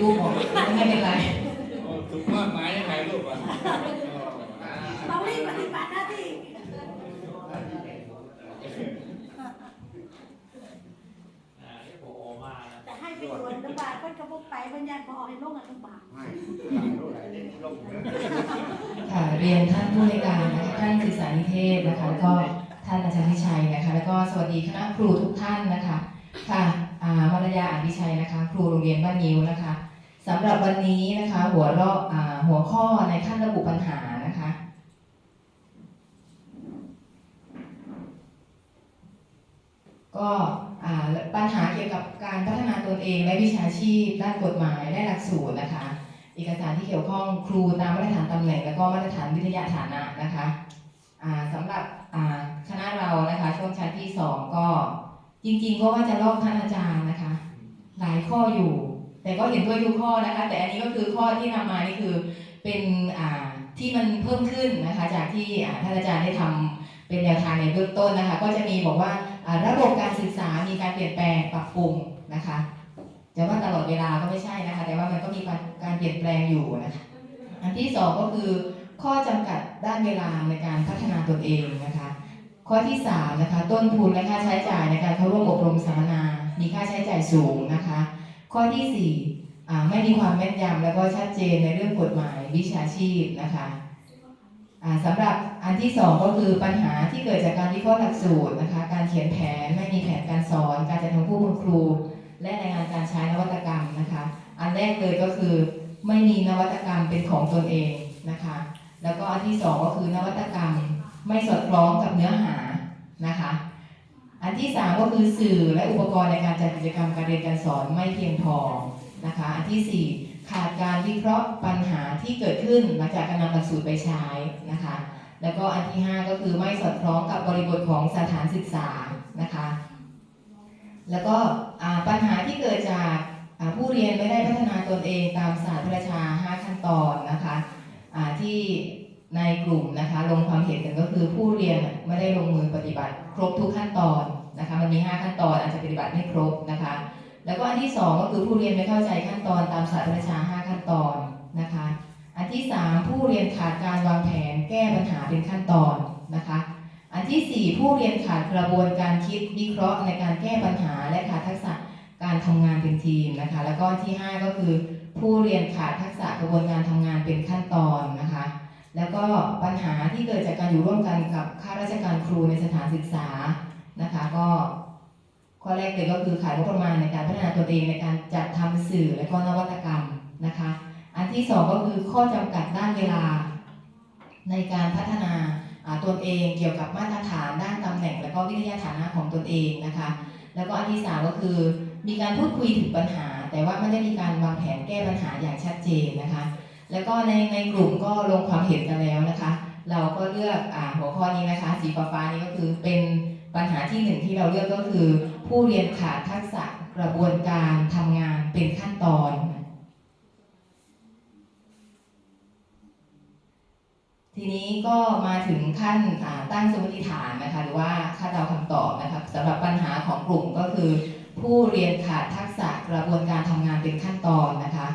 รูปบอกไม่เป็นไรถูกมากหมายยังไงลูกอะต้องรีบปฏิบัติหน้าที่แต่ให้ไปอยู่อนุบาลก็จะพกไปบรรยายพอให้ลงอนุบาลไม่หลานเท่าค่ะเรียนท่านผู้ในการนะคะท่านศึกษานิเทศนะคะแล้วก็ท่านอาจารย์ชัยนะคะแล้วก็สวัสดีคณะครูทุกท่านนะคะค่ะ อามารยาอภิชัยนะคะ ครูโรงเรียนบ้านนิ้วนะคะสำหรับวันนี้นะคะ หัวรอบหัวข้อในขั้นระบุปัญหานะคะ ก็ปัญหาเกี่ยวกับการพัฒนาตนเองและวิชาชีพ ด้านกฎหมายและหลักสูตรนะคะ เอกสารที่เกี่ยวข้องครูตามมาตรฐานตำแหน่ง และก็มาตรฐานวิทยาฐานะนะคะอ่าสำหรับคณะเรานะคะช่วงชั้นที่สองก็จริงๆก็ว่าจะลอกท่านอาจารย์นะคะ หลายข้ออยู่ แต่ก็เห็นด้วยทุกข้อนะคะ แต่อันนี้ก็คือข้อที่นำมานี่คือเป็นอ่าที่มันเพิ่มขึ้นนะคะ จากที่อาท่านอาจารย์ได้ทำเป็นแนวทางในเบื้องต้นนะคะ ก็จะมีบอกว่าระบบการศึกษามีการเปลี่ยนแปลงปรับปรุงนะคะจะว่าตลอดเวลาก็ไม่ใช่นะคะ แต่ว่ามันก็มีการการเปลี่ยนแปลงอยู่นะคะอันที่สองก็คือข้อจำกัดด้านเวลาในการพัฒนาตนเองนะคะ ข้อที่สามนะคะต้นทุนและค่าใช้จ่ายในการเข้าร่วมอบรมสัมมนา มีค่าใช้จ่ายสูงนะคะ ข้อที่สี่ไม่มีความแม่นยำและก็ชัดเจนในเรื่องกฎหมายวิชาชีพนะคะสำหรับอันที่สองก็คือปัญหาที่เกิดจากการวิเคราะห์หลักสูตรนะคะ การเขียนแผนไม่มีแผนการสอน การจัดทำผู้คุณครู และในงานการใช้นวัตกรรมนะคะ อันแรกเลยก็คือไม่มีนวัตกรรมเป็นของตนเองนะคะ แล้วก็อันที่สองก็คือนวัตกรรมไม่สอดคล้องกับเนื้อหา ที่สามก็คือสื่อและอุปกรณ์ในการจัดกิจกรรมการเรียนการสอนไม่เพียงพอนะคะอันที่สี่ขาดการวิเคราะห์ปัญหาที่เกิดขึ้นหลังจากการนำหลักสูตรไปใช้นะคะ แล้วก็อันที่ห้าก็คือไม่สอดคล้องกับบริบทของสถานศึกษานะคะ แล้วก็ปัญหาที่เกิดจากผู้เรียนไม่ได้พัฒนาตนเองตามศาสตร์พระราชา 5 ขั้นตอนนะคะที่ ในกลุ่มนะคะลงความเห็นกันก็คือผู้เรียนไม่ได้ลงมือปฏิบัติ ครบทุกขั้นตอนนะคะมันมี 5 ขั้นตอนอาจจะปฏิบัติไม่ครบนะคะ แล้วก็อันที่ 2 ก็คือผู้เรียนไม่เข้าใจขั้นตอนตามศาสตร์พระชา 5 ขั้นตอนนะคะ อันที่ 3 ผู้เรียนขาดการวางแผนแก้ปัญหาเป็นขั้นตอนนะคะ อันที่ 4 ผู้เรียนขาดกระบวนการคิดวิเคราะห์ในการแก้ปัญหาและขาดทักษะการทำงานเป็นทีมนะคะ แล้วก็ที่ 5 ก็คือ ผู้เรียนขาดทักษะกระบวนการทำงานเป็นขั้นตอนนะคะ แล้วก็ปัญหาที่เกิดจากการอยู่ร่วมกันกับข้าราชการครูในสถานศึกษานะคะ ก็ข้อแรกเลยก็คือขาดงบประมาณในการพัฒนาตัวเองในการจัดทำสื่อและก็นวัตกรรมนะคะ อันที่สองก็คือข้อจำกัดด้านเวลาในการพัฒนาอ่าตนเองเกี่ยวกับมาตรฐานด้านตำแหน่ง และก็วิทยาฐานะของตนเองนะคะ แล้วก็อันที่สามก็คือมีการพูดคุยถึงปัญหา แต่ว่าไม่ได้มีการวางแผนแก้ปัญหาอย่างชัดเจนนะคะ แล้วก็ในในกลุ่มก็ลงความเห็นกันแล้วนะคะ เราก็เลือกอ่าหัวข้อนี้นะคะ สีฟ้าๆนี้ก็คือเป็นปัญหาที่หนึ่งที่เราเลือกก็คือ ผู้เรียนขาดทักษะกระบวนการทำงานเป็นขั้นตอนทีนี้ก็มาถึงขั้นตั้งสมมติฐานนะคะหรือว่าคาดเดาคำตอบนะคะสำหรับปัญหาของกลุ่มก็คือ ผู้เรียนขาดทักษะกระบวนการทำงานเป็นขั้นตอนนะคะ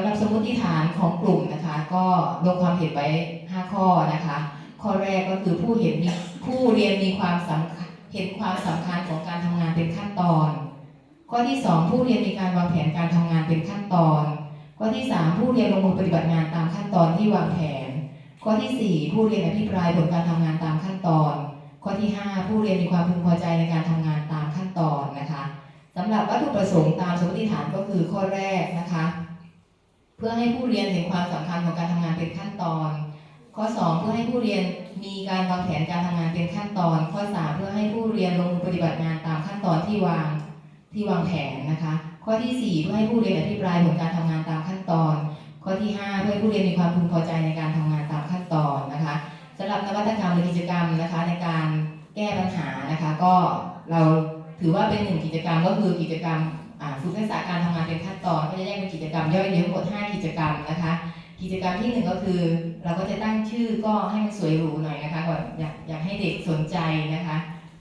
ำหรับสมมติฐานของกลุ่มนะคะ ก็ลงความเห็นไว้ 5 ข้อนะคะ ข้อแรกก็คือผู้เห็นมีผู้เรียนมีความสำคัญเห็นความสำคัญของการทำงานเป็นขั้นตอน ข้อที่ 2 ผู้เรียนมีการวางแผนการทำงานเป็นขั้นตอน ข้อที่ 3 ผู้เรียนลงมือปฏิบัติงานตามขั้นตอนที่วางแผน ข้อที่ 4 ผู้เรียนอภิปรายผลการทำงานตามขั้นตอน ข้อที่ 5 ผู้เรียนมีความพึงพอใจในการทำงานตามขั้นตอนนะคะสำหรับวัตถุประสงค์ตามสมมติฐานก็คือข้อแรกนะคะ เพื่อให้ผู้เรียนเห็นความสำคัญของการทำงานเป็นขั้นตอน ข้อ 2 เพื่อให้ผู้เรียนมีการวางแผนการทำงานเป็นขั้นตอน ข้อ 3 เพื่อให้ผู้เรียนลงมือปฏิบัติงานตามขั้นตอนที่วางที่วางแผนนะคะ ข้อที่ 4 เพื่อให้ผู้เรียนอภิปรายผลการทำงานตามขั้นตอน ข้อที่ 5 เพื่อให้ผู้เรียนมีความพึงพอใจในการทำงานตามขั้นตอนนะคะสำหรับนวัตกรรมหรือกิจกรรมนะคะในการแก้ปัญหานะคะ ก็เราถือว่าเป็นหนึ่งกิจกรรมก็คือกิจกรรม ฝึกทักษะการทำงานเป็นขั้นตอนก็จะแยกเป็นกิจกรรมย่อยๆทั้งหมด5กิจกรรมนะคะ กิจกรรมที่หนึ่งก็คือ เราก็จะตั้งชื่อก็ให้มันสวยหรูหน่อยนะคะก่อนอยากอยากให้เด็กสนใจนะคะ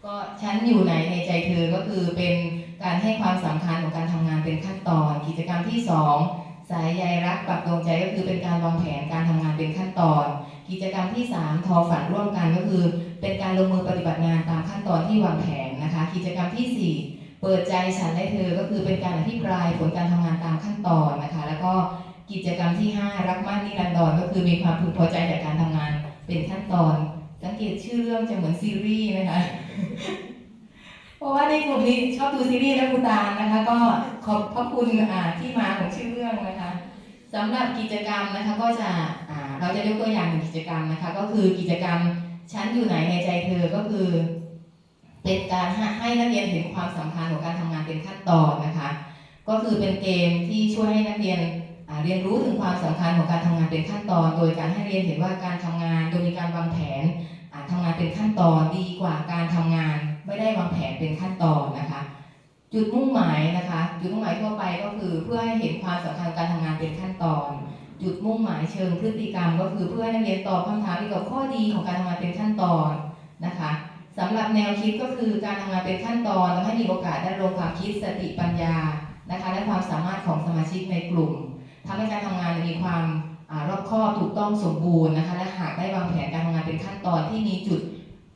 ก็ฉันอยู่ไหนในใจเธอก็คือเป็นการให้ความสำคัญของการทำงานเป็นขั้นตอน กิจกรรมที่สองสายใยรักปรับดวงใจก็คือเป็นการวางแผนการทำงานเป็นขั้นตอน กิจกรรมที่ 3 ทอฝันร่วมกันก็คือ เป็นการลงมือปฏิบัติงานตามขั้นตอนที่วางแผนนะคะ กิจกรรมทีสี่4 เปิดใจฉันและเธอ ก็คือเป็นการอภิปรายผลการทำงานตามขั้นตอนนะคะ แล้วก็กิจกรรมที่ 5 รักมั่นนิรันดรก็คือมีความพึงพอใจจากการทำงานเป็นขั้นตอน สังเกตชื่อเรื่องจะเหมือนซีรีส์นะคะ เพราะว่าในกลุ่มนี้ชอบดูซีรีส์และคุณตานะคะ ก็ขอบพระคุณอ่าที่มาของชื่อเรื่องนะคะสำหรับกิจกรรมนะคะก็จะอ่าเราจะยกตัวอย่างหนึ่งกิจกรรมนะคะ ก็คือกิจกรรมฉันอยู่ไหนในใจเธอก็คือ เป็นการให้นักเรียนเห็นความสำคัญของการทำงานเป็นขั้นตอนนะคะ ก็คือเป็นเกมที่ช่วยให้นักเรียนเรียนรู้ถึงความสำคัญของการทำงานเป็นขั้นตอน โดยการให้เรียนเห็นว่าการทำงานโดยมีการวางแผนอ่าทำงานเป็นขั้นตอนดีกว่าการทำงาน ไม่ได้วางแผนเป็นขั้นตอนนะคะ จุดมุ่งหมายนะคะ จุดมุ่งหมายทั่วไปก็คือเพื่อให้เห็นความสำคัญการทำงานเป็นขั้นตอน จุดมุ่งหมายเชิงพฤติกรรม ก็คือเพื่อให้นักเรียนตอบคำถามเกี่ยวกับข้อดีของการทำงานเป็นขั้นตอนนะคะ สำหรับแนวคิดก็คือการทำงานเป็นขั้นตอนและให้มีโอกาสได้ลงความคิดสติปัญญานะคะและความสามารถของสมาชิกในกลุ่มทำให้การทำงานมีความอรอบคอบถูกต้องสมบูรณ์นะคะและหากได้วางแผนการทำงานเป็นขั้นตอนที่มีจุด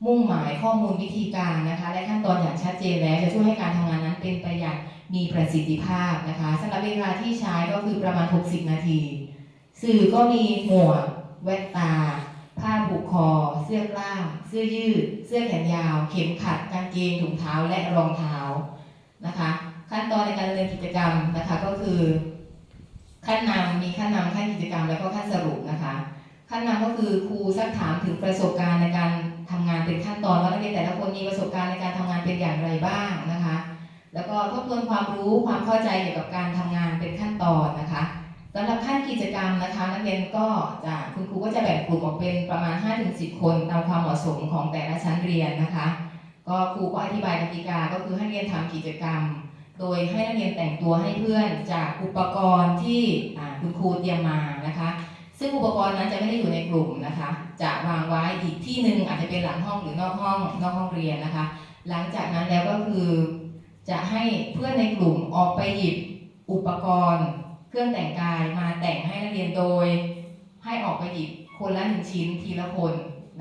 มุ่งหมายข้อมูลวิธีการนะคะ และขั้นตอนอย่างชัดเจนแล้วจะช่วยให้การทำงานนั้นเป็นไปอย่างมีประสิทธิภาพนะคะสำหรับเวลาที่ใช้ก็คือประมาณ 60 นาที สื่อก็มีหมวกแว่นตา ผ้าผูกคอ เสื้อกล้าม เสื้อยืด เสื้อแขนยาว เข็มขัด กางเกง ถุงเท้า และรองเท้านะคะ ขั้นตอนในการดำเนินกิจกรรมนะคะก็คือ ขั้นนำมีขั้นนำขั้นกิจกรรม แล้วก็ขั้นสรุปนะคะ ขั้นนำก็คือครูซักถามถึงประสบการณ์ในการทำงานเป็นขั้นตอนว่านักเรียนแต่ละคนมีประสบการณ์ในการทำงานเป็นอย่างไรบ้างนะคะ แล้วก็ทบทวนความรู้ความเข้าใจเกี่ยวกับการทำงานเป็นขั้นตอนนะคะำหรับขั้นกิจกรรมนะคะ นักเรียนก็จะคุณครูก็จะแบ่งกลุ่มออกเป็นประมาณ 5-10 คนตามความเหมาะสมของแต่ละชั้นเรียนนะคะ ก็ครูก็อธิบายกติกาก็คือให้เรียนทำกิจกรรม โดยให้นักเรียนแต่งตัวให้เพื่อนจากอุปกรณ์ที่คุณครูเตรียมมานะคะ ซึ่งอุปกรณ์นั้นจะไม่ได้อยู่ในกลุ่มนะคะ จะวางไว้อีกที่หนึ่งอาจจะเป็นหลังห้องหรือนอกห้องนอกห้องเรียนนะคะ หลังจากนั้นแล้วก็คือ จะให้เพื่อนในกลุ่มออกไปหยิบอุปกรณ์ เครื่องแต่งกายมาแต่งให้นักเรียนโดย ให้ออกไปหยิบคนละหนึ่งชิ้นทีละคน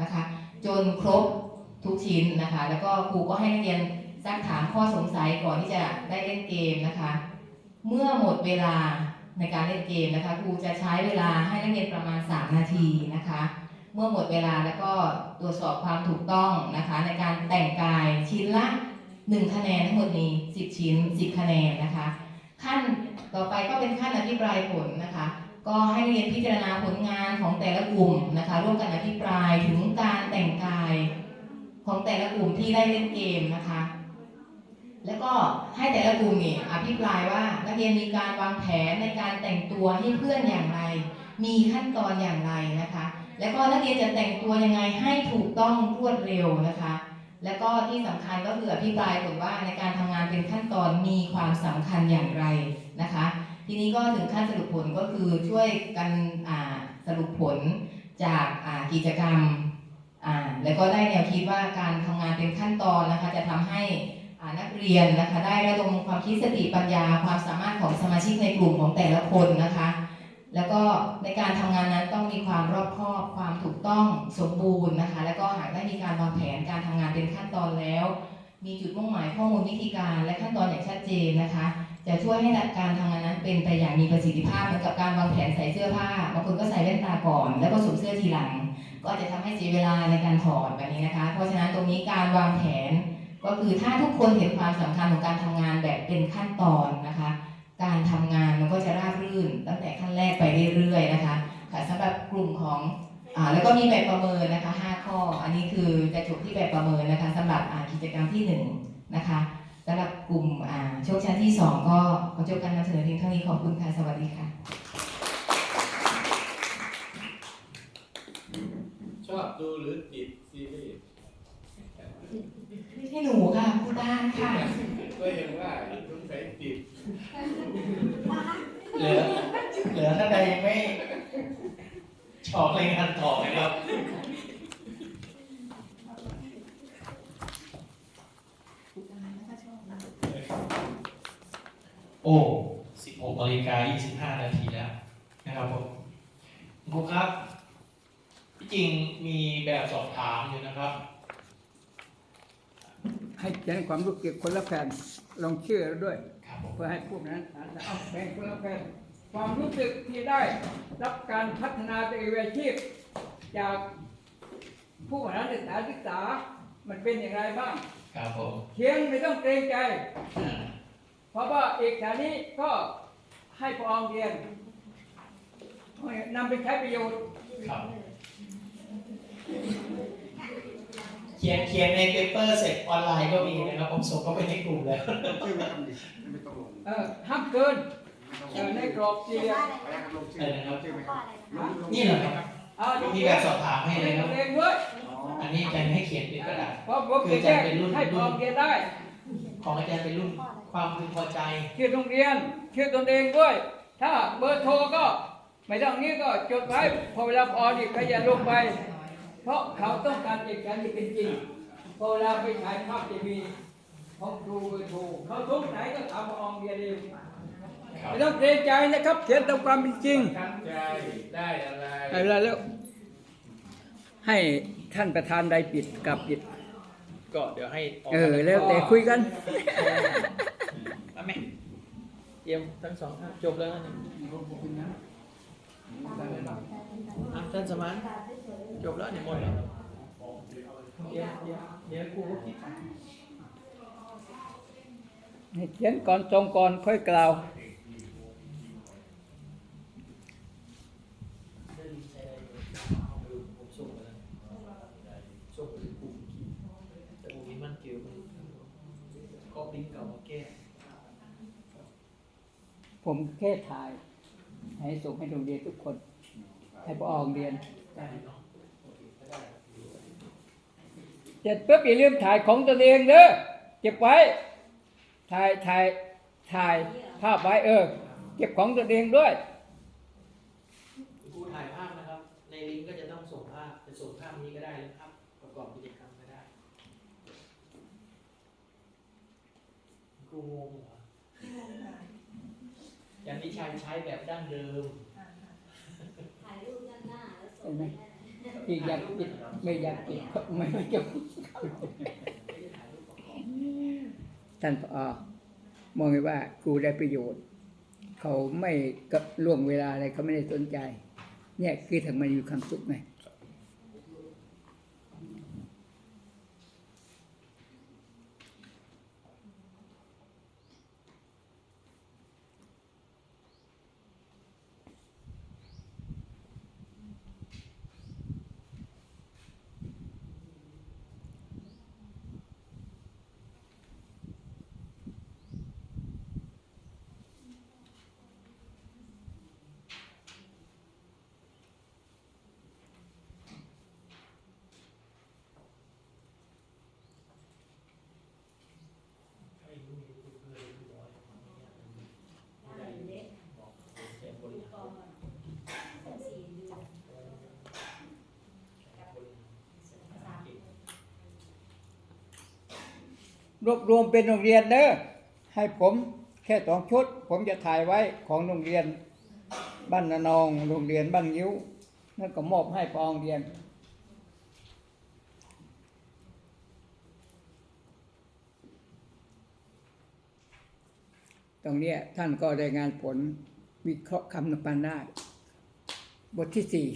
นะคะ จนครบทุกชิ้นนะคะ แล้วก็ครูก็ให้นักเรียนซักถามข้อสงสัยก่อนที่จะได้เล่นเกมนะคะ เมื่อหมดเวลาในการเล่นเกมนะคะครูจะใช้เวลาให้นักเรียนประมาณ 3 นาทีนะคะ เมื่อหมดเวลาแล้วก็ตรวจสอบความถูกต้องนะคะ ในการแต่งกายชิ้นละ 1 คะแนนทั้งหมดนี้ 10 ชิ้น 10 คะแนนนะคะ ขั้นต่อไปก็เป็นขั้นอภิปรายผลนะคะ ก็ให้เรียนพิจารณาผลงานของแต่ละกลุ่มนะคะ ร่วมกันอภิปรายถึงการแต่งกายของแต่ละกลุ่มที่ได้เล่นเกมนะคะ แล้วก็ให้แต่ละกลุ่มนี่อภิปรายว่านักเรียนมีการวางแผนในการแต่งตัวให้เพื่อนอย่างไร มีขั้นตอนอย่างไรนะคะ แล้วก็นักเรียนจะแต่งตัวยังไงให้ถูกต้องรวดเร็วนะคะ แล้วก็ที่สำคัญก็คืออภิปรายผลว่าในการทำงานเป็นขั้นตอนมีความสำคัญอย่างไรนะคะ ทีนี้ก็ถึงขั้นสรุปผลก็คือช่วยกันสรุปผลจากกิจกรรม แล้วก็ได้แนวคิดว่าการทำงานเป็นขั้นตอนนะคะจะทำให้นักเรียนนะคะได้ระดมความคิดสติปัญญา ความสามารถของสมาชิกในกลุ่มของแต่ละคนนะคะ แล้วก็ในการทำงานนั้นต้องมีความรอบคอบความถูกต้องสมบูรณ์นะคะ แล้วก็หากได้มีการวางแผนการทำงานเป็นขั้นตอนแล้ว มีจุดมุ่งหมายข้อมูลวิธีการและขั้นตอนอย่างชัดเจนนะคะ จะช่วยให้การทำงานนั้นเป็นไปอย่างมีประสิทธิภาพเหมือนกับการวางแผนใส่เสื้อผ้าบางคนก็ใส่แว่นตาก่อน แล้วก็สวมเสื้อทีหลัง ก็อาจจะทำให้เสียเวลาในการถอดแบบนี้นะคะ เพราะฉะนั้นตรงนี้การวางแผน ก็คือถ้าทุกคนเห็นความสำคัญของการทำงานแบบเป็นขั้นตอนนะคะ การทำงานมันก็จะราบรื่นตั้งแต่ แรกไปเรื่อยๆนะคะค่ะสำหรับกลุ่มของอ่าแล้วก็มีแบบประเมินนะคะ 5 ข้อ อันนี้คือจะจบที่แบบประเมินนะคะสำหรับอ่ากิจกรรมที่ 1 นะคะสำหรับกลุ่มอ่าโชคชั้นที่ 2 ก็ขอจบการนำเสนอเพียงเท่านี้ขอบคุณค่ะสวัสดีค่ะชอบดูหรือติดซีรีส์ไม่ใช่หนูค่ะคุณด้านค่ะก็ยังว่าสงสัยติดเหลือ เหลือท่านใดยังไม่ชอบรายงานต่อไหมครับโอ้16นาฬิกา25นาทีแล้วนะครับผมคุณครูครับที่จริงมีแบบสอบถามอยู่นะครับ ให้เขียนความรู้เกี่ยวกับคนละแผ่นลองชื่อเราด้วย ครับผม เพื่อให้พวกนั้นอ่านได้เอาแบ่งคนละแผ่น ความรู้สึกที่ได้รับการพัฒนาตัวเองอาชีพ จากผู้บริหารศึกษาศึกษา มันเป็นอย่างไรบ้างครับผมเขียนไม่ต้องเกรงใจอ่าเพราะว่าเอกสารนี้ก็ให้พอองเรียนนำไปใช้ประโยชน์ครับเขียนเขียนในเปเปอร์เสร็จออนไลน์ก็มีนะครับผมส่งเข้าไปในกลุ่มแล้วชื่อไม่ต้องดิไม่ต้องลงเออห้ามเกินไม่ต้ องเอลองในกรอบสี่เหลี่ยมไปแล้วครับลงชื่อชื่อไหมครับลงลงนี่เหรอครับอ่ามีแบบสอบถามให้ให้เลยคตัรับวเองด้วยอ๋ออันนี้อาจารย์ให้เขียนเป็นกระดาษ เพราะผมจะแจ้งให้พอองเรียนได้ของอาจารย์เป็นรุ่นความพึงพอใจชื่อโรงเรียนชื่อตนเองด้วย ถ้าเบอร์โทรก็ไม่ต้องนี้ก็จดไว้พอเวลาพอดีก็อย่าลงไป เพราะเขาต้องการเอกสารที่เป็นจริงพอเวลาไปถ่ายภาพจะมีของครูเบอร์โทรเขาทุกไหนก็ทำเอาเรียนเองครับ ไม่ต้องเกรงใจนะครับเขียนตามความเป็นจริงตั้งใจได้อะไรเอาละแล้ว ให้ท่านประธานใดปิดกับปิด ก็เดี๋ยวให้กเออ แล้วแต่คุยกัน เอาไหมเตรียมทั้งสองท่านจบแล้วนะอะท่านสมานจบแล้วเนี่ยหมดแล้วเดี๋ยวเดี๋ยวเดี๋ยวครูก็คิด ให้เขียนก่อนทรงก่อนค่อยกล่าว ได้ลิงก์ใช้ได้เลยผมส่งไปแล้วส่งไปที่กลุ่มแต่กลุ่มนี้มันเกี่ยวกับก็ลิงก์เก่ามาแก้ ผมแค่ถ่าย ให้ส่งให้โรงเรียนทุกคน ให้พอโรงเรียนเนาะเสร็จปุ๊บอย่าลืมถ่ายของตนเองเด้อเก็บไว้ ถ่ายถ่ายถ่ายภาพไว้เออ เก็บของตนเองด้วยครูถ่ายภาพนะครับ ในลิงก์ก็จะต้องส่งภาพจะส่งภาพนี้ก็ได้หรือภาพประกอบกิจกรรมก็ได้ครูงงเหรออย่างนี้ ชายใช้แบบดั้งเดิมถ่ายรูปด้านหน้าแล้วส่เห็งนไหมให้ที่อยากปิดไม่อยากปิดก็ไม่เก็บท่านพอมองไว้ว่าครูได้ประโยชน์ เขาไม่กับล่วงเวลาอะไรเขาไม่ได้สนใจ เนี่ยคือทำไมอยู่ความสุขไง ได้เล็กดูก่อนสักสี่เดือนกับสาม รวบรวมเป็นโรงเรียนเด้อให้ผมแค่สองชุด ผมจะถ่ายไว้ของโรงเรียนบ้านนนองโรงเรียนบ้านยิ้วแล้วก็มอบให้พองเรียน ตรงนี้ท่านก็รายงานผลวิเคราะห์คำนปันได้ บทที่สี่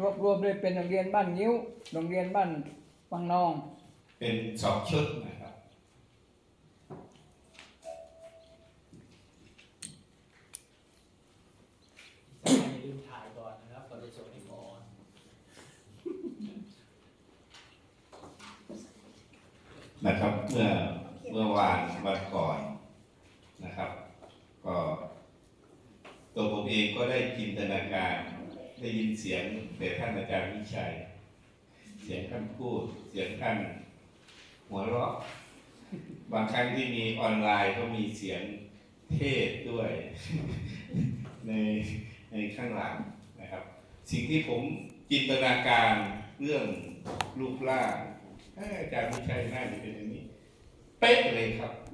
รวบรวมเลยเป็นโรงเรียนบ้านยิ้วโรงเรียนบ้านฟังนอง เป็นสองชุดนะครับยืมถ่ายก่อนนะครับก่อนจะส่งให้หมอนะครับ เมื่อเมื่อวานวันก่อนนะครับ ก็ตัวผมเองก็ได้จินตนาการ ได้ยินเสียงแต่ท่านอาจารย์วิชัย เสียงท่านพูด เสียงท่านหัวเราะ บางครั้งที่มีออนไลน์ก็มีเสียงเทศด้วย ในในข้างหลังนะครับ สิ่งที่ผมจินตนาการเรื่องรูปร่างอาจารย์วิชัยน่าจะเป็นอย่างนี้ เป๊ะเลยครับ